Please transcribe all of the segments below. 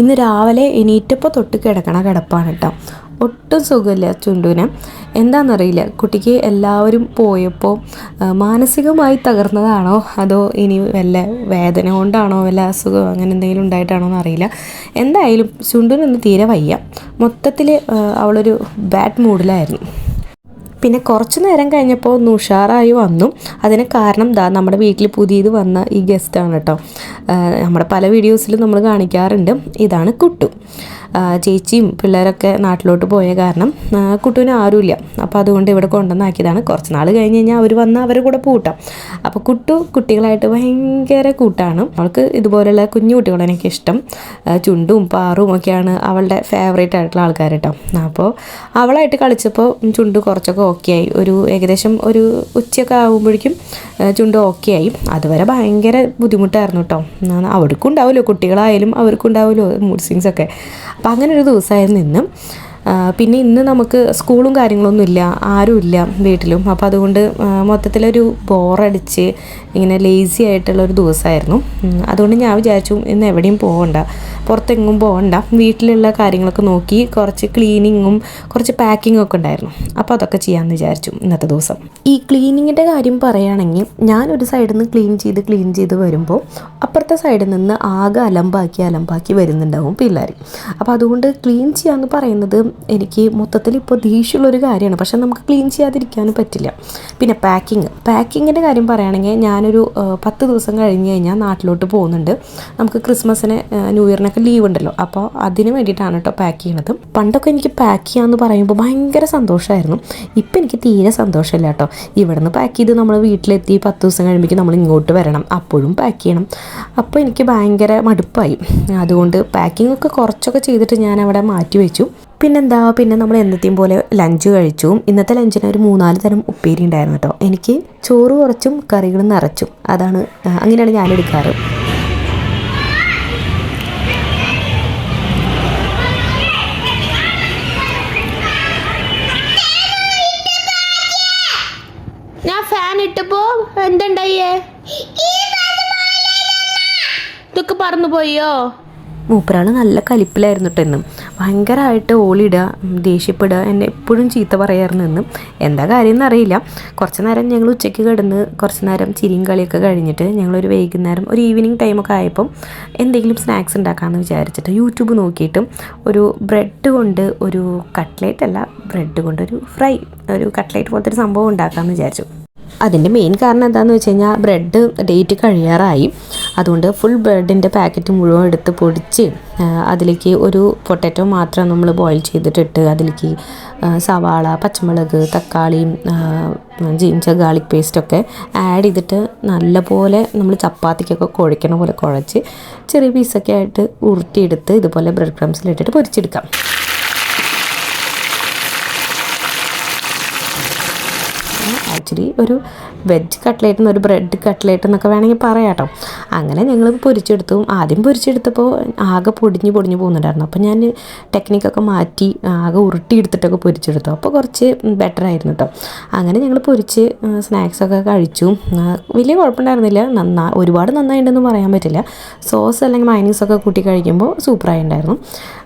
ഇന്ന് രാവിലെ എണീറ്റപ്പോൾ തൊട്ട് കിടക്കണ കിടപ്പാണ് കേട്ടോ ഒട്ടും സുഖമില്ല ചുണ്ടുവിന്. എന്താണെന്നറിയില്ല കുട്ടിക്ക് എല്ലാവരും പോയപ്പോൾ മാനസികമായി തകർന്നതാണോ? അതോ ഇനി വല്ല വേദന കൊണ്ടാണോ വല്ല അസുഖമോ അങ്ങനെ എന്തെങ്കിലും ഉണ്ടായിട്ടാണോ എന്നറിയില്ല. എന്തായാലും ചുണ്ടുവിനൊന്ന് തീരെ വയ്യ. മൊത്തത്തിൽ അവളൊരു ബാഡ് മൂഡിലായിരുന്നു. പിന്നെ കുറച്ച് നേരം കഴിഞ്ഞപ്പോൾ ഒന്ന് ഉഷാറായി വന്നു. അതിന് കാരണം ദാ നമ്മുടെ വീട്ടിൽ പുതിയത് വന്ന ഈ ഗസ്റ്റാണ് കേട്ടോ. നമ്മുടെ പല വീഡിയോസിലും നമ്മൾ കാണിക്കാറുണ്ട്. ഇതാണ് കുട്ടു. ചേച്ചിയും പിള്ളേരൊക്കെ നാട്ടിലോട്ട് പോയ കാരണം കുട്ടുവിന് ആരുമില്ല. അപ്പോൾ അതുകൊണ്ട് ഇവിടെ കൊണ്ടുവന്നാക്കിയതാണ്. കുറച്ച് നാൾ കഴിഞ്ഞ് കഴിഞ്ഞാൽ അവർ വന്ന് അവരുടെ കൂടെ പൂട്ടാം. അപ്പോൾ കുട്ടു കുട്ടികളായിട്ട് ഭയങ്കര കൂട്ടാണ്. അവൾക്ക് ഇതുപോലെയുള്ള കുഞ്ഞു കുട്ടികളെനിക്ക് ഇഷ്ടം. ചുണ്ടും പാറും ഒക്കെയാണ് അവളുടെ ഫേവറേറ്റ് ആയിട്ടുള്ള ആൾക്കാർ കേട്ടോ അപ്പോൾ അവളായിട്ട് കളിച്ചപ്പോൾ ചുണ്ട് കുറച്ചൊക്കെ ഓക്കെ ആയി. ഒരു ഏകദേശം ഒരു ഉച്ചയൊക്കെ ആകുമ്പോഴേക്കും ചുണ്ട് ഓക്കെ ആയി. അതുവരെ ഭയങ്കര ബുദ്ധിമുട്ടായിരുന്നു കേട്ടോ അവർക്കും ഉണ്ടാവുമല്ലോ. കുട്ടികളായാലും അവർക്കും ഉണ്ടാവുമല്ലോ. മൂഡ് സ്വിങ്സ് ഒക്കെ. അപ്പോൾ അങ്ങനെ ഒരു ദിവസമായിരുന്നു ഇന്ന്. പിന്നെ ഇന്ന് നമുക്ക് സ്കൂളും കാര്യങ്ങളൊന്നും ഇല്ല ആരുമില്ല വീട്ടിലും. അപ്പോൾ അതുകൊണ്ട് മൊത്തത്തിലൊരു ബോറടിച്ച് ഇങ്ങനെ ലേസി ആയിട്ടുള്ള ഒരു ദിവസമായിരുന്നു. അതുകൊണ്ട് ഞാൻ വിചാരിച്ചു ഇന്ന് എവിടെയും പോകണ്ട പുറത്തെങ്ങും പോകണ്ട വീട്ടിലുള്ള കാര്യങ്ങളൊക്കെ നോക്കി കുറച്ച് ക്ലീനിങ്ങും കുറച്ച് പാക്കിങ്ങും ഒക്കെ ഉണ്ടായിരുന്നു. അപ്പോൾ അതൊക്കെ ചെയ്യാമെന്ന് വിചാരിച്ചു ഇന്നത്തെ ദിവസം. ഈ ക്ലീനിങ്ങിന്റെ കാര്യം പറയുകയാണെങ്കിൽ ഞാനൊരു സൈഡിൽ നിന്ന് ക്ലീൻ ചെയ്ത് ക്ലീൻ ചെയ്ത് വരുമ്പോൾ അപ്പുറത്തെ സൈഡിൽ നിന്ന് ആകെ അലമ്പാക്കി അലമ്പാക്കി വരുന്നുണ്ടാവും പിള്ളേർ അപ്പോൾ അതുകൊണ്ട് ക്ലീൻ ചെയ്യാമെന്ന് പറയുന്നത് എനിക്ക് മൊത്തത്തിൽ ഇപ്പോൾ ദേഷ്യമുള്ളൊരു കാര്യമാണ്. പക്ഷേ നമുക്ക് ക്ലീൻ ചെയ്യാതിരിക്കാനും പറ്റില്ല. പിന്നെ പാക്കിങ് പാക്കിങ്ങിന്റെ കാര്യം പറയുകയാണെങ്കിൽ ഞാനൊരു പത്ത് ദിവസം കഴിഞ്ഞ് കഴിഞ്ഞാൽ നാട്ടിലോട്ട് പോകുന്നുണ്ട്. നമുക്ക് ക്രിസ്മസിന് ന്യൂ ഇയറിനൊക്കെ ലീവ് ഉണ്ടല്ലോ. അപ്പോൾ അതിന് വേണ്ടിയിട്ടാണ് കേട്ടോ പാക്ക് ചെയ്യണത്. പണ്ടൊക്കെ എനിക്ക് പാക്ക് ചെയ്യാമെന്ന് പറയുമ്പോൾ ഭയങ്കര സന്തോഷമായിരുന്നു. ഇപ്പം എനിക്ക് തീരെ സന്തോഷമില്ല കേട്ടോ. ഇവിടെ നിന്ന് പാക്ക് ചെയ്ത് നമ്മൾ വീട്ടിലെത്തി പത്ത് ദിവസം കഴിയുമ്പോൾ നമ്മൾ ഇങ്ങോട്ട് വരണം. അപ്പോഴും പാക്ക് ചെയ്യണം. അപ്പോൾ എനിക്ക് ഭയങ്കര മടുപ്പായി. അതുകൊണ്ട് പാക്കിംഗ് ഒക്കെ കുറച്ചൊക്കെ ചെയ്തിട്ട് ഞാൻ അവിടെ മാറ്റി വെച്ചു പിന്നെന്താ പിന്നെ നമ്മൾ എന്നത്തെയും പോലെ ലഞ്ച് കഴിച്ചു. ഇന്നത്തെ ലഞ്ചിന് ഒരു മൂന്നാൽ തരം ഉപ്പേരി ഉണ്ടായിരുന്നു കേട്ടോ എനിക്ക് ചോറ് കുറച്ചും കറികൾ നിറച്ചും. അതാണ് അങ്ങനെയാണ് ഞാൻ എടുക്കാറ്. ഞാൻ ഫാൻ ഇട്ടപ്പോ എന്തുണ്ടായേ? ഇതൊക്കെ പറന്നു പോയോ? മൂപ്പരാൾ നല്ല കലിപ്പിലായിരുന്നു കേട്ടോ ഇന്ന്. ഭയങ്കരമായിട്ട് ഓളിടുക ദേഷ്യപ്പെടുക എന്നെ എപ്പോഴും ചീത്ത പറയായിരുന്നു എന്നും എന്താ കാര്യം എന്നറിയില്ല കുറച്ച് നേരം ഞങ്ങൾ ഉച്ചയ്ക്ക് കിടന്ന് കുറച്ച് നേരം ചിരിയും കളിയൊക്കെ കഴിഞ്ഞിട്ട് ഞങ്ങളൊരു വൈകുന്നേരം ഒരു ഈവനിങ് ടൈമൊക്കെ ആയപ്പം എന്തെങ്കിലും സ്നാക്സ് ഉണ്ടാക്കാമെന്ന് വിചാരിച്ചിട്ട് യൂട്യൂബ് നോക്കിയിട്ടും ഒരു ബ്രെഡ് കൊണ്ട് ഒരു കട്ട്ലേറ്റ് അല്ല ബ്രെഡ് കൊണ്ട് ഒരു ഫ്രൈ ഒരു കട്ട്ലേറ്റ് പോലത്തെ ഒരു സംഭവം ഉണ്ടാക്കാമെന്ന് വിചാരിച്ചു. അതിന്റെ മെയിൻ കാരണം എന്താണെന്ന് വെച്ച് കഴിഞ്ഞാൽ ബ്രെഡ് ഡേറ്റ് കഴിയാറായി. അതുകൊണ്ട് ഫുൾ ബ്രെഡിന്റെ പാക്കറ്റ് മുഴുവൻ എടുത്ത് പൊടിച്ച് അതിലേക്ക് ഒരു പൊട്ടാറ്റോ മാത്രം നമ്മൾ ബോയിൽ ചെയ്തിട്ടിട്ട് അതിലേക്ക് സവാള പച്ചമുളക് തക്കാളി ജിഞ്ചർ ഗാർലിക് പേസ്റ്റൊക്കെ ആഡ് ചെയ്തിട്ട് നല്ലപോലെ നമ്മൾ ചപ്പാത്തിക്കൊക്കെ കുഴയ്ക്കണ പോലെ കുഴച്ച് ചെറിയ പീസൊക്കെ ആയിട്ട് ഉരുട്ടിയെടുത്ത് ഇതുപോലെ ബ്രെഡ് ക്രംസിലിട്ടിട്ട് പൊരിച്ചെടുക്കാം. ആക്ച്വലി ഒരു വെജ് കട്ട്ലേറ്റ് ഒരു ബ്രെഡ് കട്ട്ലേറ്റ് എന്നൊക്കെ വേണമെങ്കിൽ പറയാം കേട്ടോ. അങ്ങനെ ഞങ്ങൾ പൊരിച്ചെടുത്തു. ആദ്യം പൊരിച്ചെടുത്തപ്പോൾ ആകെ പൊടിഞ്ഞ് പൊടിഞ്ഞ് പോകുന്നുണ്ടായിരുന്നു. അപ്പോൾ ഞാൻ ടെക്നിക്കൊക്കെ മാറ്റി ആകെ ഉരുട്ടിയെടുത്തിട്ടൊക്കെ പൊരിച്ചെടുത്തു. അപ്പോൾ കുറച്ച് ബെറ്റർ ആയിരുന്നു കേട്ടോ അങ്ങനെ ഞങ്ങൾ പൊരിച്ച് സ്നാക്സൊക്കെ കഴിച്ചു. വലിയ കുഴപ്പമുണ്ടായിരുന്നില്ല. നന്നാ ഒരുപാട് നന്നായിട്ടുണ്ടെന്ന് പറയാൻ പറ്റില്ല. സോസ് അല്ലെങ്കിൽ മൈനീസൊക്കെ കൂട്ടി കഴിക്കുമ്പോൾ സൂപ്പറായിട്ടുണ്ടായിരുന്നു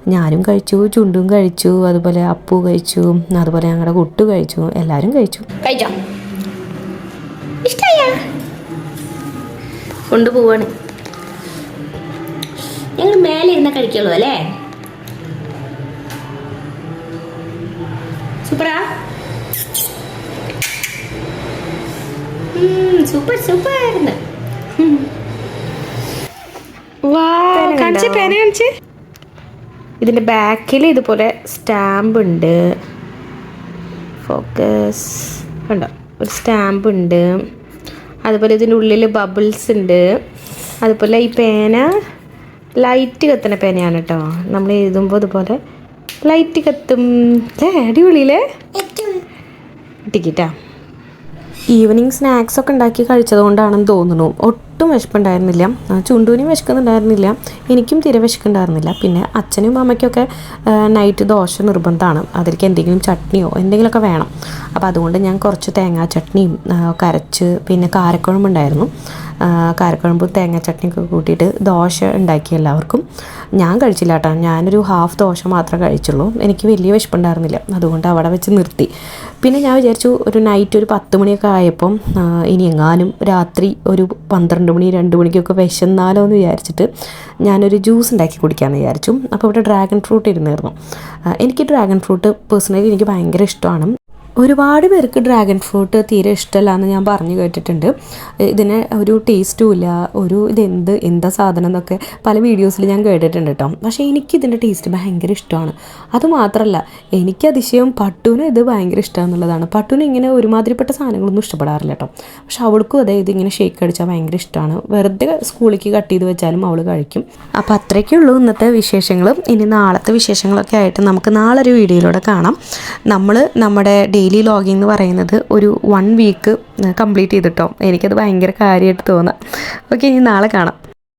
ഞാനും കഴിച്ചു ചുണ്ടും കഴിച്ചു അതുപോലെ അപ്പു കഴിച്ചു അതുപോലെ ഞങ്ങളുടെ കുട്ടു കഴിച്ചു എല്ലാവരും കഴിച്ചു. കഴിച്ചോ? ഇഷ്ടായ? കൊണ്ടുപോവാണ്. ഞങ്ങൾ മേലെ ഇരുന്ന കഴിക്കുള്ളൂ അല്ലേ? സൂപ്പറാ? സൂപ്പർ സൂപ്പർ ആയിരുന്നു കാണിച്ച് പേന കാണിച്ച്. ഇതിന്റെ ബാക്കിൽ ഇതുപോലെ സ്റ്റാമ്പ് ഉണ്ട്. ഫോക്കസ് ഉണ്ടോ ഒരു സ്റ്റാമ്പ് ഉണ്ട്. അതുപോലെ ഇതിന്റെ ഉള്ളിൽ ബബിൾസ് ഉണ്ട്. അതുപോലെ ഈ പേന ലൈറ്റ് കത്തുന്ന പേനയാണ് കേട്ടോ. നമ്മൾ എഴുതുമ്പോൾ ഇതുപോലെ ലൈറ്റ് കത്തും. അല്ലേ അടിപൊളിയില്ലേ? ടിക്കറ്റാ ഈവനിങ് സ്നാക്സ് ഒക്കെ ഉണ്ടാക്കി കഴിച്ചത് കൊണ്ടാണെന്ന് തോന്നുന്നു ഒട്ടും വിശപ്പുണ്ടായിരുന്നില്ല. ചുണ്ടൂനും വിശക്കുന്നുണ്ടായിരുന്നില്ല. എനിക്കും തീരെ വിശക്കുണ്ടായിരുന്നില്ല പിന്നെ അച്ഛനും അമ്മയ്ക്കൊക്കെ നൈറ്റ് ദോശ നിർബന്ധമാണ്. അതിലേക്ക് എന്തെങ്കിലും ചട്നിയോ എന്തെങ്കിലുമൊക്കെ വേണം. അപ്പോൾ അതുകൊണ്ട് ഞാൻ കുറച്ച് തേങ്ങാ ചട്നിയും കരച്ച് പിന്നെ കാരക്കുഴമ്പുണ്ടായിരുന്നു. കാരക്കുഴമ്പും തേങ്ങ ചട്നിയൊക്കെ കൂട്ടിയിട്ട് ദോശ ഉണ്ടാക്കി എല്ലാവർക്കും. ഞാൻ കഴിച്ചില്ല കേട്ടോ. ഞാനൊരു ഹാഫ് ദോശ മാത്രമേ കഴിച്ചുള്ളൂ. എനിക്ക് വലിയ വിശപ്പുണ്ടായിരുന്നില്ല. അതുകൊണ്ട് അവിടെ വെച്ച് നിർത്തി. പിന്നെ ഞാൻ വിചാരിച്ചു ഒരു നൈറ്റ് ഒരു പത്ത് മണിയൊക്കെ ആയപ്പം ഇനി എങ്ങാനും രാത്രി ഒരു പന്ത്രണ്ട് മണി രണ്ട് മണിക്കൊക്കെ വിശന്നാലോ എന്ന് വിചാരിച്ചിട്ട് ഞാനൊരു ജ്യൂസ് ഉണ്ടാക്കി കുടിക്കാമെന്ന് വിചാരിച്ചു. അപ്പോൾ ഇവിടെ ഡ്രാഗൺ ഫ്രൂട്ട് ഇരുന്നായിരുന്നു. എനിക്ക് ഡ്രാഗൺ ഫ്രൂട്ട് പേഴ്സണലി എനിക്ക് ഭയങ്കര ഇഷ്ടമാണ്. ഒരുപാട് പേർക്ക് ഡ്രാഗൺ ഫ്രൂട്ട് തീരെ ഇഷ്ടമല്ല എന്ന് ഞാൻ പറഞ്ഞു കേട്ടിട്ടുണ്ട്. ഇതിന് ഒരു ടേസ്റ്റും ഇല്ല. ഒരു ഇതെന്ത് എന്താ സാധനം എന്നൊക്കെ പല വീഡിയോസിൽ ഞാൻ കേട്ടിട്ടുണ്ട് കേട്ടോ പക്ഷേ എനിക്ക് ഇതിന്റെ ടേസ്റ്റ് ഭയങ്കര ഇഷ്ടമാണ്. അതുമാത്രമല്ല എനിക്ക് അതിശയം പട്ടുവിന് ഇത് ഭയങ്കര ഇഷ്ടമാണെന്നുള്ളതാണ് പട്ടുവിന് ഇങ്ങനെ ഒരുമാതിരിപ്പെട്ട സാധനങ്ങളൊന്നും ഇഷ്ടപ്പെടാറില്ല കേട്ടോ പക്ഷെ അവൾക്കും അതെ ഇങ്ങനെ ഷേക്ക് അടിച്ചാൽ ഭയങ്കര ഇഷ്ടമാണ്. വെറുതെ സ്കൂളിലേക്ക് കട്ട് ചെയ്ത് വെച്ചാലും അവൾ കഴിക്കും. അപ്പോൾ അത്രയ്ക്കേ ഉള്ളൂ ഇന്നത്തെ വിശേഷങ്ങളും. ഇനി നാളത്തെ വിശേഷങ്ങളൊക്കെ ആയിട്ട് നമുക്ക് നാളെ ഒരു വീഡിയോയിലൂടെ കാണാം. നമ്മൾ നമ്മുടെ ഡെയിലി ലോഗിങ് എന്ന് പറയുന്നത് ഒരു വൺ വീക്ക് കംപ്ലീറ്റ് ചെയ്തിട്ടോ? എനിക്കത് ഭയങ്കര കാര്യമായിട്ട് തോന്നാം. ഓക്കെ ഇനി നാളെ കാണാം.